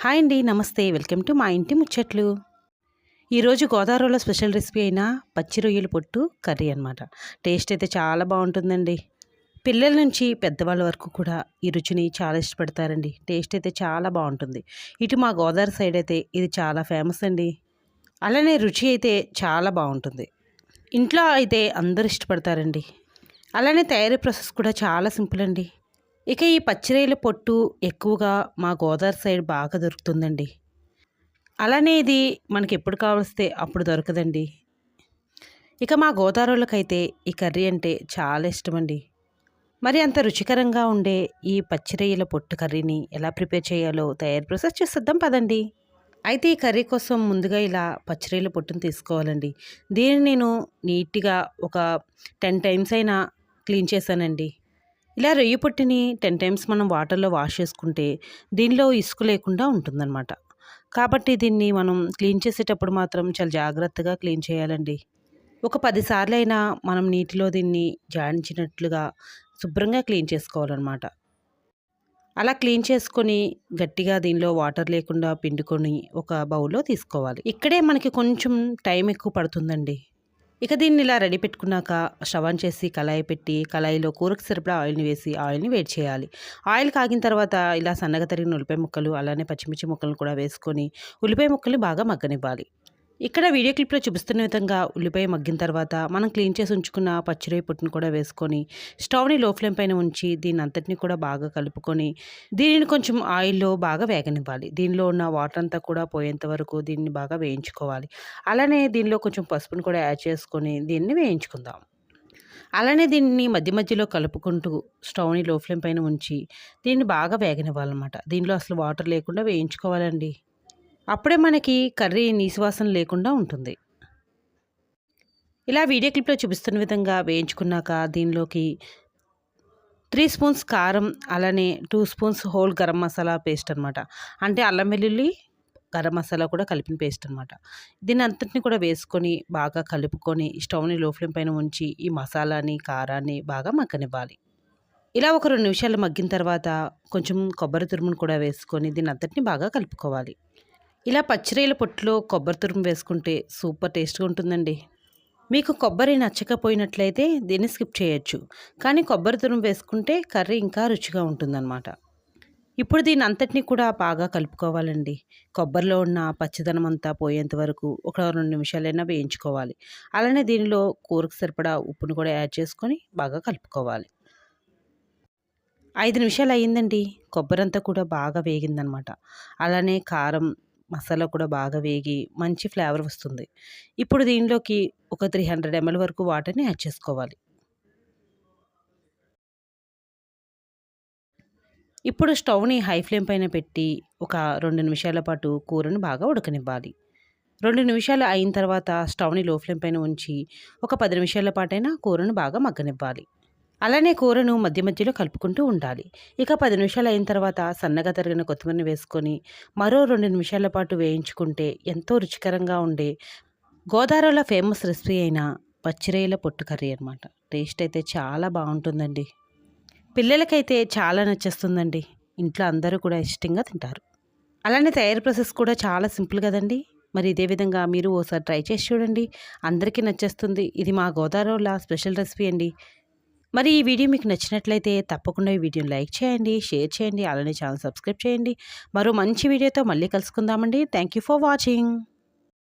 Hi అండి నమస్తే. Welcome to మా ఇంటి ముచ్చట్లు. ఈరోజు గోదావరిలో స్పెషల్ రెసిపీ అయిన పచ్చి రొయ్యల పొట్టు కర్రీ అనమాట టేస్ట్ అయితే చాలా బాగుంటుందండి. పిల్లల నుంచి పెద్దవాళ్ళ వరకు కూడా ఈ రుచిని చాలా ఇష్టపడతారండి. టేస్ట్ అయితే చాలా బాగుంటుంది. ఇటు మా గోదావరి సైడ్ అయితే ఇది చాలా ఫేమస్ అండి. అలానే రుచి అయితే చాలా బాగుంటుంది. ఇంట్లో అయితే అందరూ ఇష్టపడతారండి. అలానే తయారీ ప్రాసెస్ కూడా చాలా సింపుల్ అండి. ఇక ఈ పచ్చిరేల పొట్టు ఎక్కువగా మా గోదావరి సైడ్ బాగా దొరుకుతుందండి. అలానే ఇది మనకి ఎప్పుడు కావలిస్తే అప్పుడు దొరకదండి. ఇక మా గోదావరిలోకైతే ఈ కర్రీ అంటే చాలా ఇష్టమండి. మరి అంత రుచికరంగా ఉండే ఈ పచ్చిరొయ్యల పొట్టు కర్రీని ఎలా ప్రిపేర్ చేయాలో తయారు ప్రాసెస్ చేసేద్దాం పదండి. అయితే ఈ కర్రీ కోసం ముందుగా ఇలా పచ్చిరొయ్యల పొట్టును తీసుకోవాలండి. దీన్ని నేను నీట్గా ఒక టెన్ టైమ్స్ అయినా క్లీన్ చేశానండి. ఇలా రొయ్యి పొట్టిని టెన్ టైమ్స్ మనం వాటర్లో వాష్ చేసుకుంటే దీనిలో ఇసుక లేకుండా ఉంటుందన్నమాట. కాబట్టి దీన్ని మనం క్లీన్ చేసేటప్పుడు మాత్రం చాలా జాగ్రత్తగా క్లీన్ చేయాలండి. ఒక పదిసార్లైనా మనం నీటిలో దీన్ని జాడించినట్లుగా శుభ్రంగా క్లీన్ చేసుకోవాలన్నమాట. అలా క్లీన్ చేసుకొని గట్టిగా దీనిలో వాటర్ లేకుండా పిండుకొని ఒక బౌల్లో తీసుకోవాలి. ఇక్కడే మనకి కొంచెం టైం ఎక్కువ పడుతుందండి. ఇక దీన్ని ఇలా రెడీ పెట్టుకున్నాక స్టవ్ ఆన్ చేసి కళాయి పెట్టి కళాయిలో కూరకు సరిపడా ఆయిల్ని వేసి ఆయిల్ని వేడి చేయాలి. ఆయిల్ కాగిన తర్వాత ఇలా సన్నగా తరిగిన ఉల్లిపాయ ముక్కలు అలానే పచ్చిమిర్చి ముక్కలను కూడా వేసుకొని ఉల్లిపాయ ముక్కల్ని బాగా మగ్గనివ్వాలి. ఇక్కడ వీడియో క్లిప్లో చూపిస్తున్న విధంగా ఉల్లిపాయ మగ్గిన తర్వాత మనం క్లీన్ చేసి ఉంచుకున్న పచ్చిరొయ్య పొట్టును కూడా వేసుకొని స్టవ్ని లో ఫ్లేమ్ పైన ఉంచి దీని అంతటిని కూడా బాగా కలుపుకొని దీనిని కొంచెం ఆయిల్లో బాగా వేగనివ్వాలి. దీనిలో ఉన్న వాటర్ అంతా కూడా పోయేంత వరకు దీన్ని బాగా వేయించుకోవాలి. అలానే దీనిలో కొంచెం పసుపును కూడా యాడ్ చేసుకొని దీన్ని వేయించుకుందాం. అలానే దీన్ని మధ్య మధ్యలో కలుపుకుంటూ స్టవ్ని లో ఫ్లేమ్ పైన ఉంచి దీన్ని బాగా వేగనివ్వాలన్నమాట. దీనిలో అసలు వాటర్ లేకుండా వేయించుకోవాలండి. అప్పుడే మనకి కర్రీ నీసువాసన లేకుండా ఉంటుంది. ఇలా వీడియో క్లిప్లో చూపిస్తున్న విధంగా వేయించుకున్నాక దీనిలోకి త్రీ స్పూన్స్ కారం అలానే two spoons whole garam masala paste అనమాట అంటే అల్లం వెల్లుల్లి గరం మసాలా కూడా కలిపిన పేస్ట్ అనమాట దీని అంతటిని కూడా వేసుకొని బాగా కలుపుకొని స్టవ్ని లో ఫ్లేమ్ పైన ఉంచి ఈ మసాలాని కారాన్ని బాగా మగ్గనివ్వాలి. ఇలా ఒక రెండు నిమిషాలు మగ్గిన తర్వాత కొంచెం కొబ్బరి తురుమును కూడా వేసుకొని దీని అంతటిని బాగా కలుపుకోవాలి. ఇలా పచ్చిరీల పొట్టులో కొబ్బరి తురుము వేసుకుంటే సూపర్ టేస్ట్గా ఉంటుందండి. మీకు కొబ్బరి నచ్చకపోయినట్లయితే దీన్ని స్కిప్ చేయొచ్చు. కానీ కొబ్బరి తురుము వేసుకుంటే కర్రీ ఇంకా రుచిగా ఉంటుందన్నమాట. ఇప్పుడు దీని అంతటినీ కూడా బాగా కలుపుకోవాలండి. కొబ్బరిలో ఉన్న పచ్చదనం అంతా పోయేంత వరకు ఒక రెండు నిమిషాలైనా వేయించుకోవాలి. అలానే దీనిలో కూరకు సరిపడా ఉప్పును కూడా యాడ్ చేసుకొని బాగా కలుపుకోవాలి. ఐదు నిమిషాలు అయ్యిందండి. కొబ్బరి అంతా కూడా బాగా వేగిందనమాట అలానే కారం మసాలా కూడా బాగా వేగి మంచి ఫ్లేవర్ వస్తుంది. ఇప్పుడు దీనిలోకి ఒక త్రీ హండ్రెడ్ ఎంఎల్ వరకు వాటర్ని యాడ్ చేసుకోవాలి. ఇప్పుడు స్టవ్ని హై ఫ్లేమ్ పైన పెట్టి ఒక రెండు నిమిషాల పాటు కూరను బాగా ఉడకనివ్వాలి. రెండు నిమిషాలు అయిన తర్వాత స్టవ్ని లో ఫ్లేమ్ పైన ఉంచి ఒక పది నిమిషాల పాటైనా కూరను బాగా మగ్గనివ్వాలి. అలానే కూరను మధ్య మధ్యలో కలుపుకుంటూ ఉండాలి. ఇక పది నిమిషాలు అయిన తర్వాత సన్నగా తరిగిన కొత్తిమీరని వేసుకొని మరో రెండు నిమిషాల పాటు వేయించుకుంటే ఎంతో రుచికరంగా ఉండే గోదావరిలో ఫేమస్ రెసిపీ అయిన పచ్చిరేల పొట్టు కర్రీ అనమాట టేస్ట్ అయితే చాలా బాగుంటుందండి. పిల్లలకైతే చాలా నచ్చేస్తుందండి. ఇంట్లో అందరూ కూడా ఇష్టంగా తింటారు. అలానే తయారీ ప్రాసెస్ కూడా చాలా సింపుల్ కదండి. మరి ఇదే విధంగా మీరు ఓసారి ట్రై చేసి చూడండి. అందరికీ నచ్చేస్తుంది. ఇది మా గోదావరిలో స్పెషల్ రెసిపీ అండి. మరి ఈ వీడియో మీకు నచ్చినట్లయితే తప్పకుండా ఈ వీడియోని లైక్ చేయండి షేర్ చేయండి అలానే ఛానల్ సబ్స్క్రైబ్ చేయండి. మరో మంచి వీడియోతో మళ్ళీ కలుసుకుందామండి. Thank you for watching.